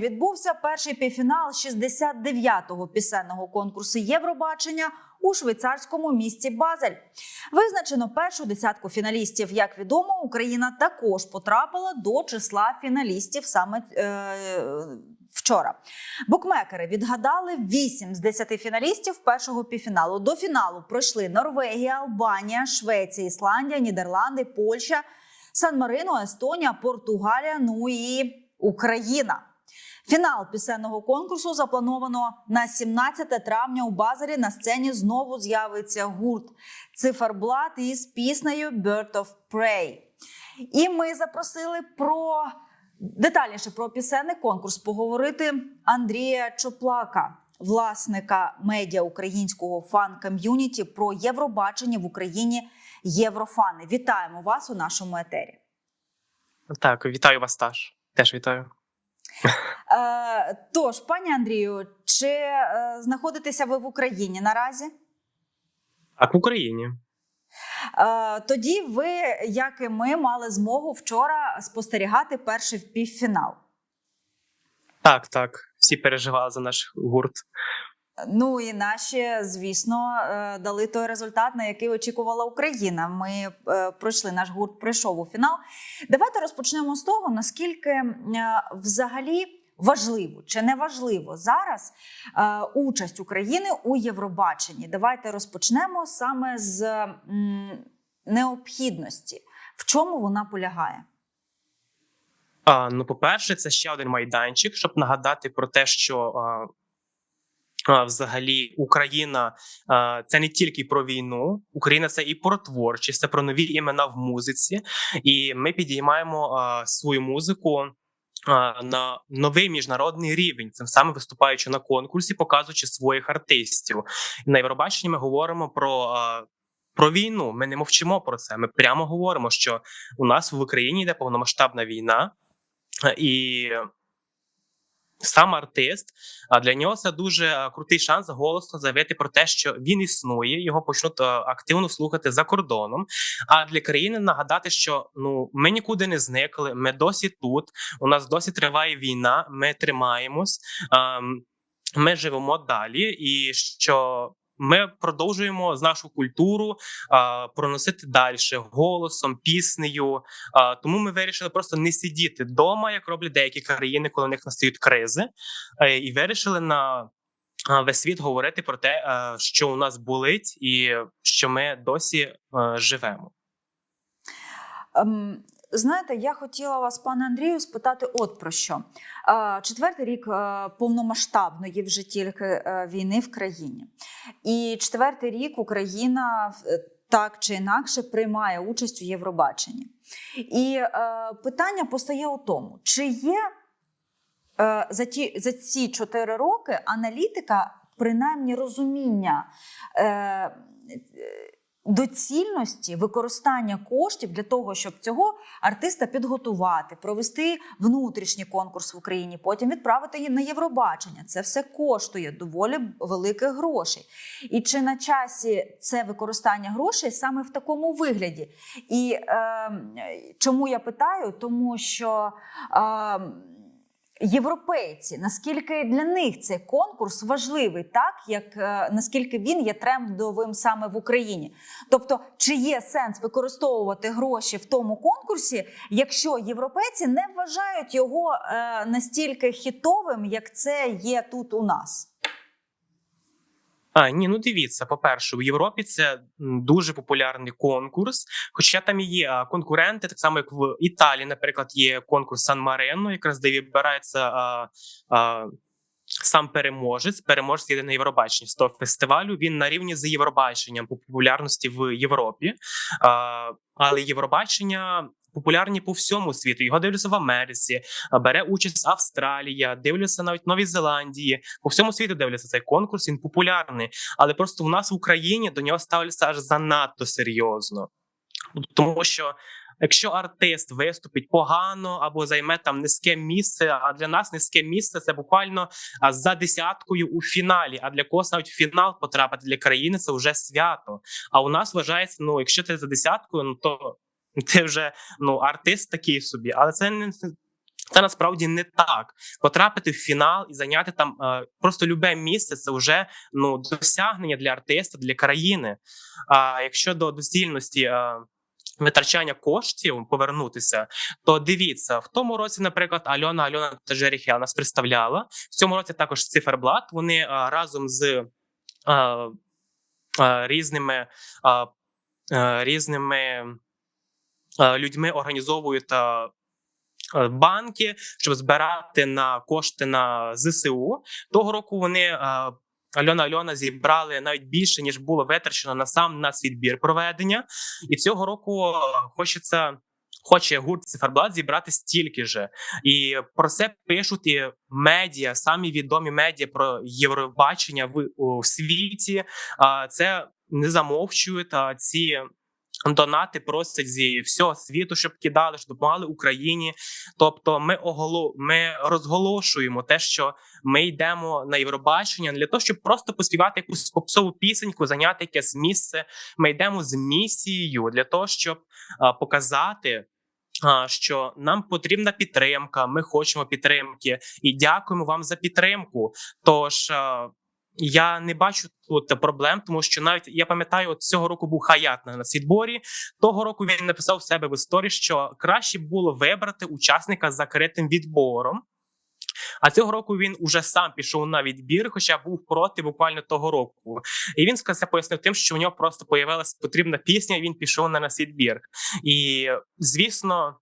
Відбувся перший півфінал 69-го пісенного конкурсу Євробачення у швейцарському місті Базель. Визначено першу десятку фіналістів. Як відомо, Україна також потрапила до числа фіналістів саме е, вчора. Букмекери відгадали 8 з 10 фіналістів першого півфіналу. До фіналу пройшли Норвегія, Албанія, Швеція, Ісландія, Нідерланди, Польща, Сан-Марино, Естонія, Португалія, ну і Україна. Фінал пісенного конкурсу заплановано на 17 травня у Базарі. На сцені знову з'явиться гурт Циферблат із піснею Bird of Prey. І ми запросили про детальніше про пісенний конкурс поговорити Андрія Чоплака, власника медіа українського фан-ком'юніті про Євробачення в Україні Єврофани. Вітаємо вас у нашому етері. Так, вітаю вас теж. Теж вітаю. Е, тож, пані Андрію, чи е, знаходитеся ви в Україні наразі? Так, в Україні. Е, тоді ви, як і ми, мали змогу вчора спостерігати перший півфінал. Так, так. Всі переживали за наш гурт. Ну і наші, звісно, е, дали той результат, на який очікувала Україна. Ми е, пройшли наш гурт, прийшов у фінал. Давайте розпочнемо з того, наскільки е, взагалі важливо чи не важливо зараз участь України у Євробаченні. Давайте розпочнемо саме з необхідності. В чому вона полягає? А, ну, по-перше, це ще один майданчик, щоб нагадати про те, що а, взагалі Україна це не тільки про війну, Україна це і про творчість, це про нові імена в музиці, і ми підіймаємо свою музику. На новий міжнародний рівень, цим саме виступаючи на конкурсі, показуючи своїх артистів. На Євробаченні ми говоримо про про війну. Ми не мовчимо про це. Ми прямо говоримо, що у нас в Україні йде повномасштабна війна, і сам артист, а для нього це дуже е, крутий шанс голосно заявити про те, що він існує, його почнуть е, активно слухати за кордоном. А для країни нагадати, що ну ми нікуди не зникли, ми досі тут. У нас досі триває війна, ми тримаємось, ем, ми живемо далі, і що. Ми продовжуємо з нашу культуру а, проносити далі голосом, піснею. А, тому ми вирішили просто не сидіти вдома, як роблять деякі країни, коли в них настають кризи, е, і вирішили на весь світ говорити про те, е, що у нас болить, і що ми досі е, живемо. Знаєте, я хотіла вас, пане Андрію, спитати от про що. Четвертий рік е, повномасштабної вже тільки війни в країні. І четвертий рік Україна е, так чи інакше приймає участь у Євробаченні. І е, питання постає у тому, чи є за, ті, за ці чотири роки аналітика, принаймні розуміння. Доцільності використання коштів для того, щоб цього артиста підготувати, провести внутрішній конкурс в Україні, потім відправити її на Євробачення. Це все коштує доволі великих грошей. І чи на часі це використання грошей саме в такому вигляді? І е, чому я питаю? Тому що. Е, Європейці, наскільки для них цей конкурс важливий, так як е, наскільки він є трендовим саме в Україні? Тобто, чи є сенс використовувати гроші в тому конкурсі, якщо європейці не вважають його е, настільки хітовим, як це є тут у нас? А ні, ну дивіться, по-перше, в Європі це дуже популярний конкурс. Хоча там є конкуренти, так само як в Італії, наприклад, є конкурс Сан Марено, якраз де вибирається а, а, сам переможець. Переможець на Євробаченні з того фестивалю. Він на рівні з Євробаченням по популярності в Європі. А, але Євробачення. Популярні по всьому світу. Його дивляться в Америці, бере участь Австралія, дивляться навіть Новій Зеландії. По всьому світу дивляться цей конкурс. Він популярний, але просто в нас в Україні до нього ставляться аж занадто серйозно, тому що. Якщо артист виступить погано або займе там низьке місце, а для нас низьке місце це буквально за десяткою у фіналі. А для когось навіть фінал потрапити для країни це вже свято. А у нас вважається, ну якщо ти за десяткою, ну то ти вже ну артист такий собі, але це не Це насправді не так. Потрапити в фінал і зайняти там е, просто любе місце це вже ну досягнення для артиста, для країни. А якщо до доцільності е, витрачання коштів повернутися, то дивіться в тому році, наприклад, Альона Альона та Джері Хел нас представляла. В цьому році також циферблат. Вони е, разом з е, е, різними е, е, різними людьми організовують. е, е, Банки, щоб збирати на кошти на ЗСУ. Того року вони е, Альона Альона зібрали навіть більше ніж було витрачено на сам нацвідбір проведення. І цього року е, хочеться. Хоче гурт циферблат зібрати стільки же, і про це пишуть і медіа, самі відомі медіа про Євробачення в у світі. А це не замовчують. А ці донати просять зі всього світу, щоб кидали, щоб допомагали Україні. Тобто, ми оголо... ми розголошуємо те, що ми йдемо на Євробачення для того, щоб просто поспівати якусь попсову пісеньку, зайняти якесь місце. Ми йдемо з місією для того, щоб а, показати. Що нам потрібна підтримка, ми хочемо підтримки, і дякуємо вам за підтримку. Тож я не бачу тут проблем, тому що навіть я пам'ятаю, от цього року був хаят на світборі. Того року він написав в себе в історії, що краще було вибрати учасника з закритим відбором. А цього року він уже сам пішов на відбір, хоча був проти буквально того року. І він сказав, пояснив тим, що у нього просто появилася потрібна пісня, і він пішов на нас відбір. І звісно,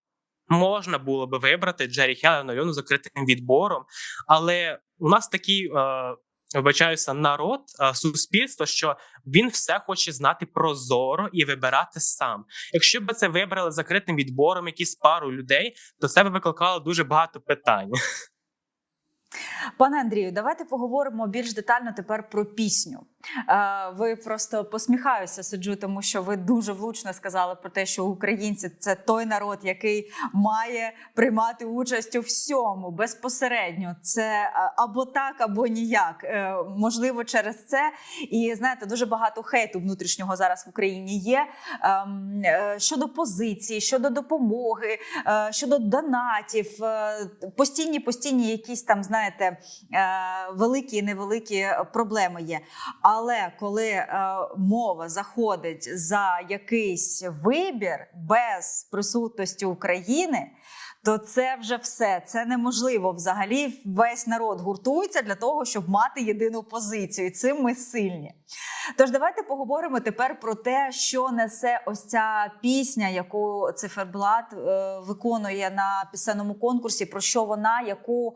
можна було би вибрати Джері Хелен Альону закритим відбором, але у нас такий. Е, Вибачаюся, народ, е, суспільство, що він все хоче знати прозоро і вибирати сам. Якщо б це вибрали закритим відбором, якісь пару людей, то це б викликало дуже багато питань. Пане Андрію, давайте поговоримо більш детально тепер про пісню. Е, Ви просто посміхаюся, сиджу, тому що ви дуже влучно сказали про те, що українці це той народ, який має приймати участь у всьому безпосередньо. Це е, або так, або ніяк. Е, Можливо, через це. І знаєте, дуже багато хейту внутрішнього зараз в Україні є ем, щодо позиції, щодо допомоги, щодо донатів, постійні, постійні якісь там, знаєте, великі і невеликі проблеми є. Але коли е, мова заходить за якийсь вибір без присутності України, то це вже все. Це неможливо. Взагалі, весь народ гуртується для того, щоб мати єдину позицію. І цим ми сильні. Тож давайте поговоримо тепер про те, що несе ось ця пісня, яку циферблат е, виконує на пісенному конкурсі. Про що вона, яку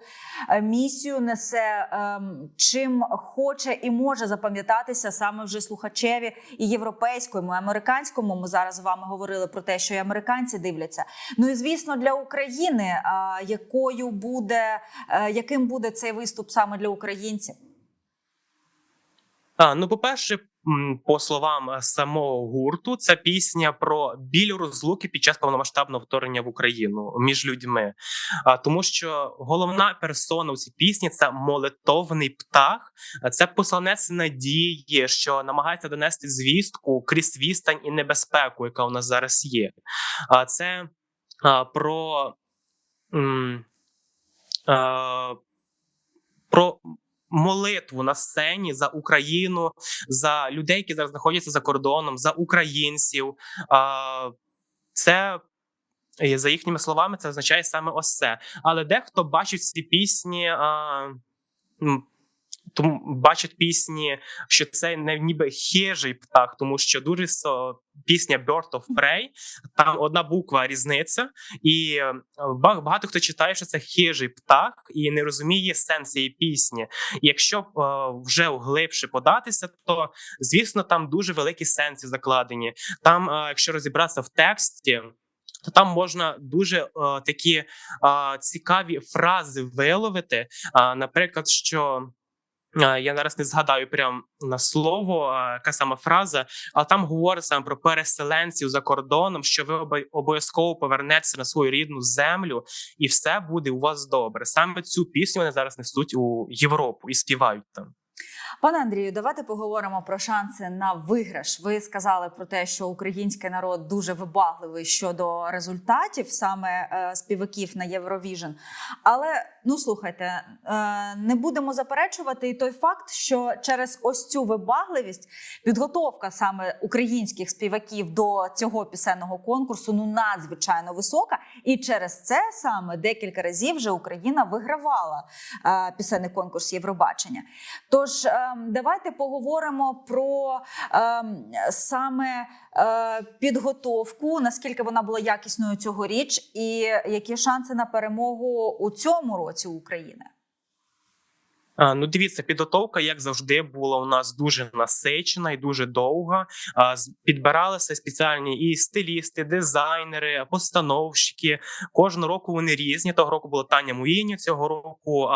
е, місію несе, ем, чим хоче і може запам'ятатися саме вже слухачеві і європейському, і американському. Ми зараз з вами говорили про те, що і американці дивляться. Ну і звісно, для України, якою буде, е, яким буде цей виступ саме для українців? А, ну, по-перше, м, по словам е, самого гурту, це пісня про біль розлуки під час повномасштабного вторгнення в Україну між людьми. Тому що головна персона у цій пісні це молитовний птах, це посланець надії, що намагається донести звістку крізь відстань і небезпеку, яка у нас зараз є. А це про. про молитву на сцені за Україну, за людей, які зараз знаходяться за кордоном, за українців. Це за їхніми словами, це означає саме ось це. Але дехто бачить ці пісні. Тому бачать пісні, що це не ніби хижий птах, тому що дуже со, пісня Bird of Prey, там одна буква різниця, і е, багато хто читає, що це хижий птах, і не розуміє сенс цієї пісні. І якщо е, вже глибше податися, то звісно там дуже великі сенси закладені. Там, е, якщо розібратися в тексті. То там можна дуже е, такі е, цікаві фрази виловити. А, наприклад, що е, я зараз не згадаю прям на слово, яка сама фраза, але там говорить саме про переселенців за кордоном, що ви обов'язково повернетеся на свою рідну землю, і все буде у вас добре. Саме цю пісню вони зараз несуть у Європу і співають там. Пане Андрію, давайте поговоримо про шанси на виграш. Ви сказали про те, що український народ дуже вибагливий щодо результатів саме е, співаків на Євровіжн. Але ну слухайте, е, не будемо заперечувати і той факт, що через ось цю вибагливість підготовка саме українських співаків до цього пісенного конкурсу ну надзвичайно висока, і через це саме декілька разів вже Україна вигравала е, пісенний конкурс Євробачення. Тож ем, давайте поговоримо про ем, саме підготовку, наскільки вона була якісною цьогоріч, і які шанси на перемогу у цьому році України. Ну, дивіться, підготовка, як завжди, була у нас дуже насичена і дуже довга. Підбиралися спеціальні і стилісти, дизайнери, постановщики. Кожного року вони різні. Того року була Таня Муїні, цього року.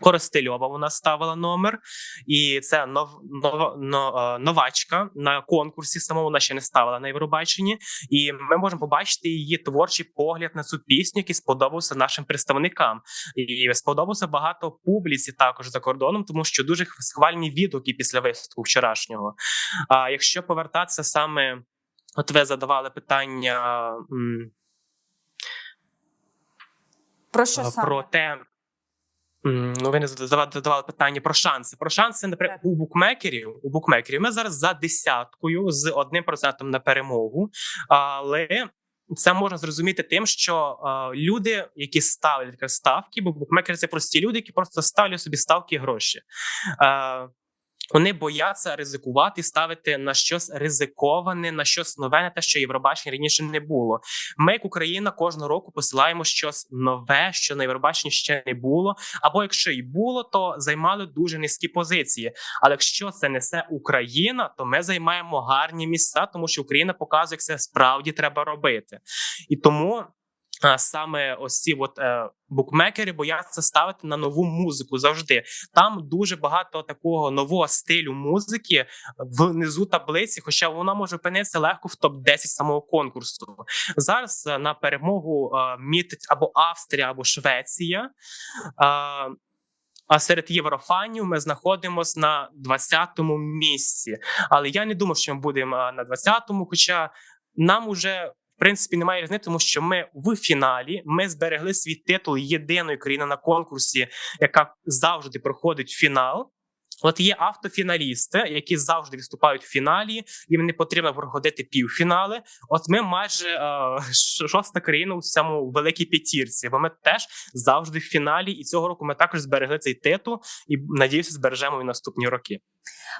Коростельова вона ставила номер, і це нов, нова, но, е, новачка на конкурсі. Самому вона ще не ставила на Євробаченні. І ми можемо побачити її творчий погляд на цю пісню, який сподобався нашим представникам. І сподобався багато публіці також за кордоном, тому що дуже схвальні відгуки після виступу вчорашнього. А якщо повертатися саме, от ви задавали питання Про що а, саме? про те. Ну, ви не задавали, питання про шанси. Про шанси, наприклад, у букмекерів. У букмекерів ми зараз за десяткою з одним процентом на перемогу. Але це можна зрозуміти тим, що е, люди, які ставлять ставки, бо букмекери це прості люди, які просто ставлять собі ставки і гроші. Е, вони бояться ризикувати, ставити на щось ризиковане, на щось нове, на те, що Євробачення раніше не було. Ми, як Україна, кожного року посилаємо щось нове, що на Євробаченні ще не було. Або якщо і було, то займали дуже низькі позиції. Але якщо це несе Україна, то ми займаємо гарні місця, тому що Україна показує, як це справді треба робити. І тому. А, Саме ось ці от е, букмекери бояться ставити на нову музику завжди. Там дуже багато такого нового стилю музики внизу таблиці, хоча вона може опинитися легко в топ 10 самого конкурсу. Зараз е, на перемогу е, мітить або Австрія, або Швеція. А, а серед єврофанів ми знаходимося на 20-му місці. Але я не думав, що ми будемо на 20-му, хоча нам уже. Принципі, немає різниці, тому що ми в фіналі ми зберегли свій титул єдиної країни на конкурсі, яка завжди проходить фінал. От є автофіналісти, які завжди виступають в фіналі, їм не потрібно проходити півфінали. От ми майже е, шоста країна у цьому великій п'ятірці, бо ми теж завжди в фіналі. І цього року ми також зберегли цей титул і надіюся, збережемо і наступні роки.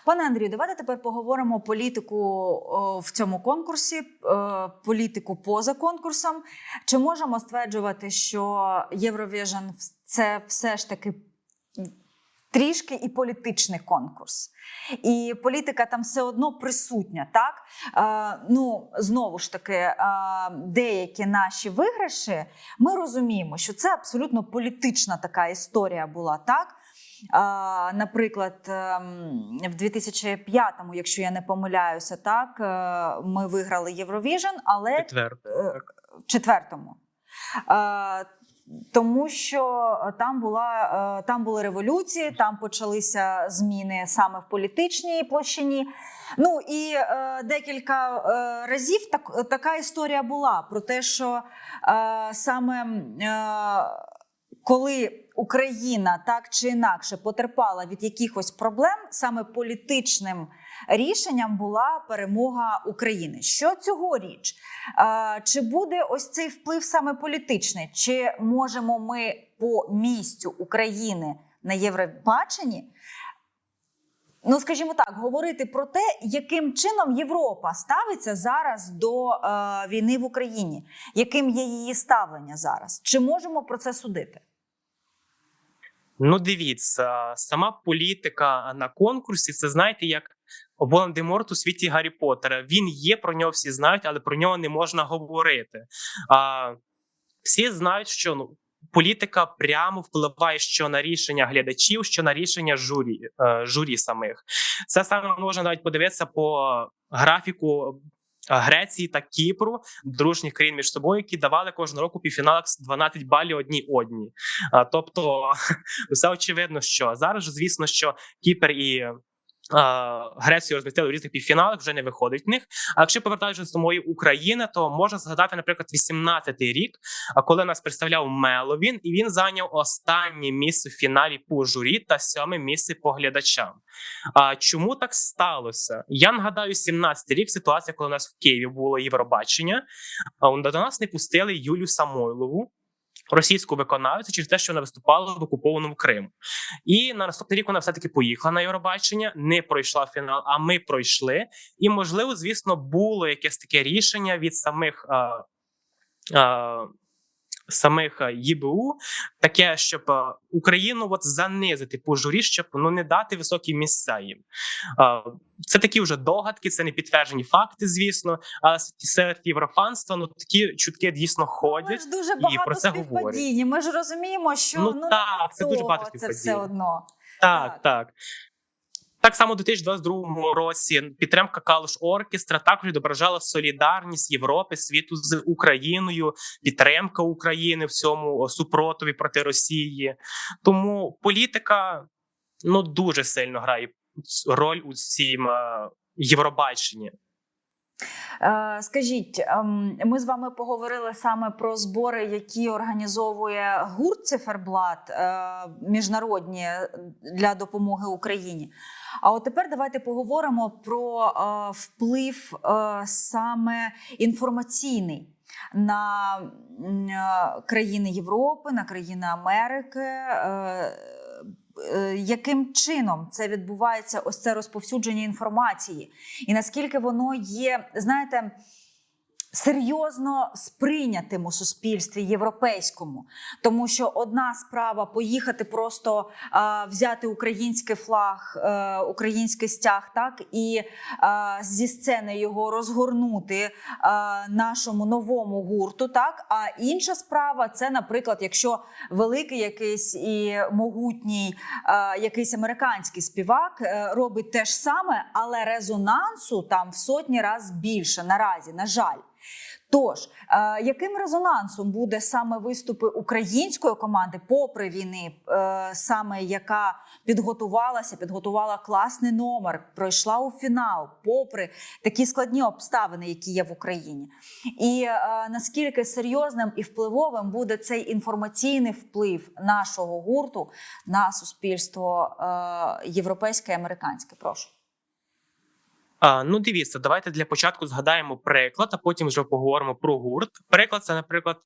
Пане Андрію, давайте тепер поговоримо політику в цьому конкурсі, е, політику поза конкурсом. Чи можемо стверджувати, що Євровіжн це все ж таки трішки і політичний конкурс? І політика там все одно присутня, так? Е, ну, знову ж таки, е, деякі наші виграші, ми розуміємо, що це абсолютно політична така історія була, так? Наприклад, ем, в 2005-му, якщо я не помиляюся, так е, ми виграли Євровіжн, але Четвер. е, в четвертому. Е, Тому що там була е, там були революції, там почалися зміни саме в політичній площині. Ну і е, декілька е, разів так, така історія була про те, що е, саме е, коли Україна так чи інакше потерпала від якихось проблем, саме політичним рішенням була перемога України. Що цьогоріч? Чи буде ось цей вплив саме політичний? Чи можемо ми по місцю України на Євробаченні? Ну, скажімо так, говорити про те, яким чином Європа ставиться зараз до е, війни в Україні, яким є її ставлення зараз? Чи можемо про це судити? Ну, дивіться, сама політика на конкурсі, це знаєте, як Волан-де-Морт у світі Гаррі Поттера. Він є, про нього всі знають, але про нього не можна говорити. А, всі знають, що ну, політика прямо впливає що на рішення глядачів, що на рішення журі, е, журі самих. Це саме можна навіть подивитися по графіку Греції та Кіпру, дружніх країн між собою, які давали кожного року півфіналах з 12 балів одній одній. Тобто, все очевидно, що зараз, звісно, що Кіпр і Грецію розмістили в різних півфіналах, вже не виходить в них. А якщо повертаючись до самої України, то можна згадати, наприклад, 18-й рік, коли нас представляв Меловін, і він зайняв останнє місце в фіналі по журі та сьоме місце по глядачам. А чому так сталося? Я нагадаю, 17-й рік ситуація, коли у нас в Києві було Євробачення. До нас не пустили Юлю Самойлову. Російську виконавцю через те, що вона виступала в окупованому Криму, і на наступний рік вона все таки поїхала на Євробачення, не пройшла фінал. А ми пройшли. І можливо, звісно, було якесь таке рішення від самих а, а, самих ЄБУ, таке, щоб Україну от занизити по журі, щоб ну не дати високі місця їм. Це такі вже догадки, це не підтверджені факти, звісно. Але серед єврофанства ну такі чутки дійсно Ми ходять. ж дуже багато про це співпадінь. Ми ж розуміємо, що Ну, ну, так, це дуже багато це все одно. Так, Так. Так. Само у 2022 році підтримка Калуш Оркестра також відображала солідарність Європи, світу з Україною, підтримка України в цьому супротиві проти Росії. Тому політика ну дуже сильно грає роль у цім е, Євробаченні. Е, Скажіть, ем, ми з вами поговорили саме про збори, які організовує гурт Циферблат е, міжнародні для допомоги Україні. А от тепер давайте поговоримо про е, вплив е, саме інформаційний. На е, країни Європи, на країни Америки, е, е, яким чином це відбувається, ось це розповсюдження інформації, і наскільки воно є, знаєте, серйозно сприйнятим у суспільстві європейському, тому що одна справа поїхати просто а, взяти український флаг, е, український стяг, так і а, зі сцени його розгорнути а, нашому новому гурту. Так, а інша справа це, наприклад, якщо великий якийсь і могутній е, якийсь американський співак е, робить те ж саме, але резонансу там в сотні разів більше наразі, на жаль. Тож, е, яким резонансом буде саме виступи української команди, попри війни, е, саме яка підготувалася, підготувала класний номер, пройшла у фінал, попри такі складні обставини, які є в Україні, і е, наскільки серйозним і впливовим буде цей інформаційний вплив нашого гурту на суспільство європейське і американське? Прошу. Ну, дивіться, давайте для початку згадаємо приклад, а потім вже поговоримо про гурт. Приклад це, наприклад,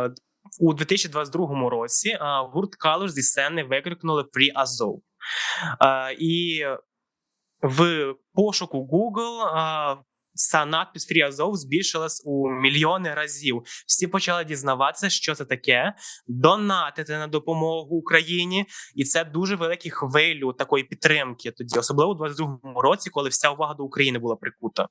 у 2022 році гурт Калуш зі сцени викрикнули Free Азов. І в пошуку Google ця надпис Free Azov збільшилась у мільйони разів. Всі почали дізнаватися, що це таке, донатити на допомогу Україні, і це дуже великі хвилю такої підтримки тоді, особливо у 22-му році, коли вся увага до України була прикута.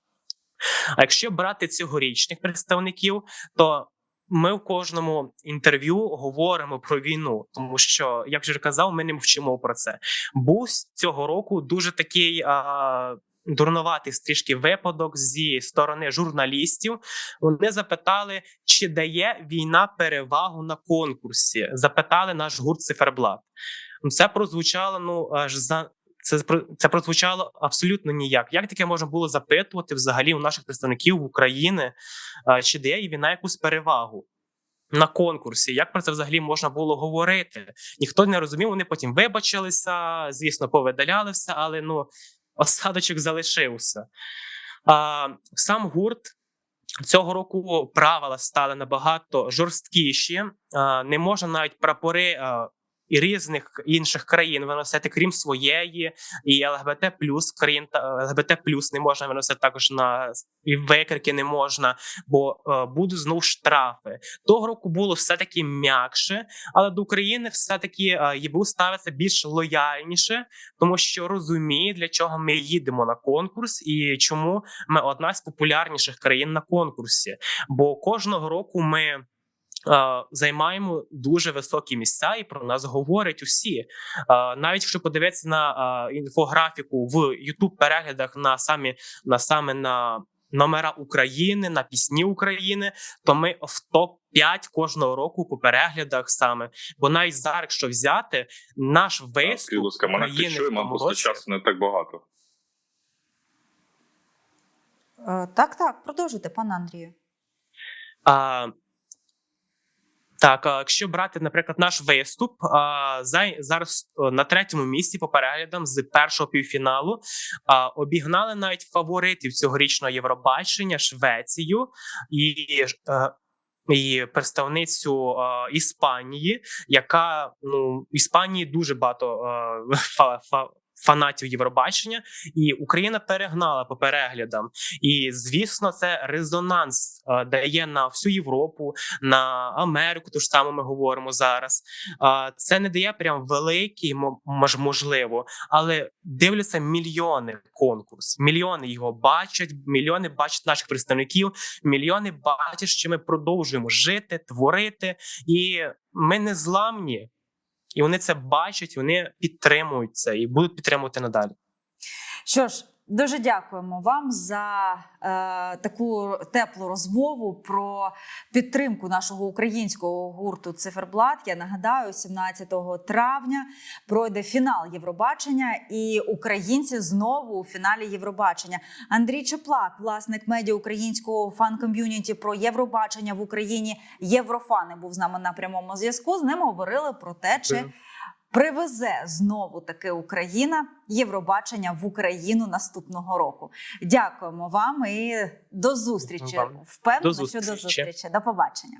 А якщо брати цьогорічних представників, то ми в кожному інтерв'ю говоримо про війну, тому що, як вже казав, ми не мовчимо про це. Був цього року дуже такий. А, Дурнуватий трішки випадок зі сторони журналістів. Вони запитали, чи дає війна перевагу на конкурсі. Запитали наш гурт циферблат. Це прозвучало ну аж за це це прозвучало абсолютно ніяк. Як таке можна було запитувати взагалі у наших представників України, чи дає війна якусь перевагу? На конкурсі, як про це взагалі можна було говорити? Ніхто не розумів. Вони потім вибачилися, звісно, повидаляли все, але ну осадочок залишився. А, сам гурт цього року правила стали набагато жорсткіші. Не можна навіть прапори і різних інших країн виносити, крім своєї, і ЛГБТ плюс країн та ЛГБТ плюс не можна виносити також на і викрики не можна, бо е, будуть знов штрафи. Того року було все таки м'якше, але до України все таки е, ЄБУ ставиться більш лояльніше, тому що розуміє, для чого ми їдемо на конкурс і чому ми одна з популярніших країн на конкурсі. Бо кожного року ми. Займаємо дуже високі місця, і про нас говорять усі. Навіть якщо подивитися на інфографіку в youtube переглядах на самі на саме на номера України, на пісні України, то ми в топ 5 кожного року по переглядах саме. Бо навіть зараз, якщо взяти наш виступ Скажіть, будь ласка, мене України в чуємо, тому просто році, часу не так багато. Е, Так, так, продовжуйте, пане Андрію. А, так, якщо брати, наприклад, наш виступ, за, зараз на третьому місці по переглядам з першого півфіналу обігнали навіть фаворитів цьогорічного Євробачення Швецію і. І представницю Іспанії, яка ну Іспанії дуже багато фанатів Євробачення, і Україна перегнала по переглядам. І звісно, це резонанс е, дає на всю Європу, на Америку. Ту ж саму ми говоримо зараз. Е, це не дає прям великий мо- можливо, але дивляться мільйони конкурс. Мільйони його бачать, мільйони бачать наших представників, мільйони бачать, що ми продовжуємо жити, творити, і ми не зламні. І вони це бачать, вони підтримують це і будуть підтримувати надалі. Що ж, дуже дякуємо вам за е, таку теплу розмову про підтримку нашого українського гурту Циферблат. Я нагадаю, 17 травня пройде фінал Євробачення, і українці знову у фіналі Євробачення. Андрій Чеплак, власник медіа українського фан-ком'юніті про Євробачення в Україні. Єврофани був з нами на прямому зв'язку. З ним говорили про те, чи Дякую. Привезе знову таки Україна Євробачення в Україну наступного року. Дякуємо вам і до зустрічі. Впевнено, що до зустрічі. До побачення.